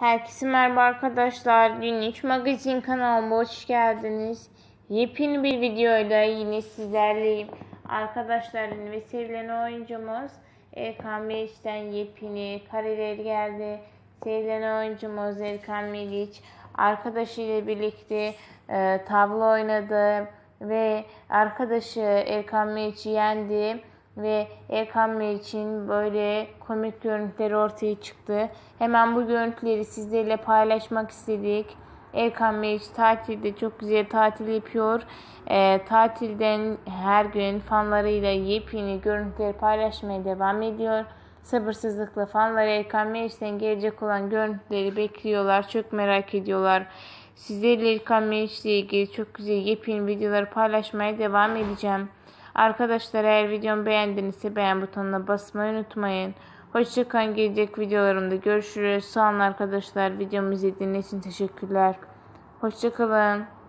Herkese merhaba arkadaşlar. Günlük magazin kanalıma hoş geldiniz. Yepyeni bir videoyla yine sizlerleyim. Arkadaşlar ve sevilen oyuncumuz Erkan Meriç'ten yepyeni kareler geldi. Sevilen oyuncumuz Erkan Meriç arkadaşıyla birlikte e, tavla oynadı ve arkadaşı Erkan Meriç'i yendi ve Erkan Meriç'in böyle komik görüntüleri ortaya çıktı. Hemen bu görüntüleri sizlerle paylaşmak istedik. Erkan Meriç tatilde çok güzel tatil yapıyor. Ee, tatilden her gün fanlarıyla yepyeni görüntüleri paylaşmaya devam ediyor. Sabırsızlıkla fanları Erkan Meriç'ten gelecek olan görüntüleri bekliyorlar. Çok merak ediyorlar. Sizlerle Erkan Meriç ile ilgili çok güzel yepyeni videoları paylaşmaya devam edeceğim. Arkadaşlar eğer videomu beğendinizse beğen butonuna basmayı unutmayın. Hoşçakalın gelecek videolarımda görüşürüz. Sağ olun arkadaşlar videomu izlediğiniz için teşekkürler. Hoşçakalın.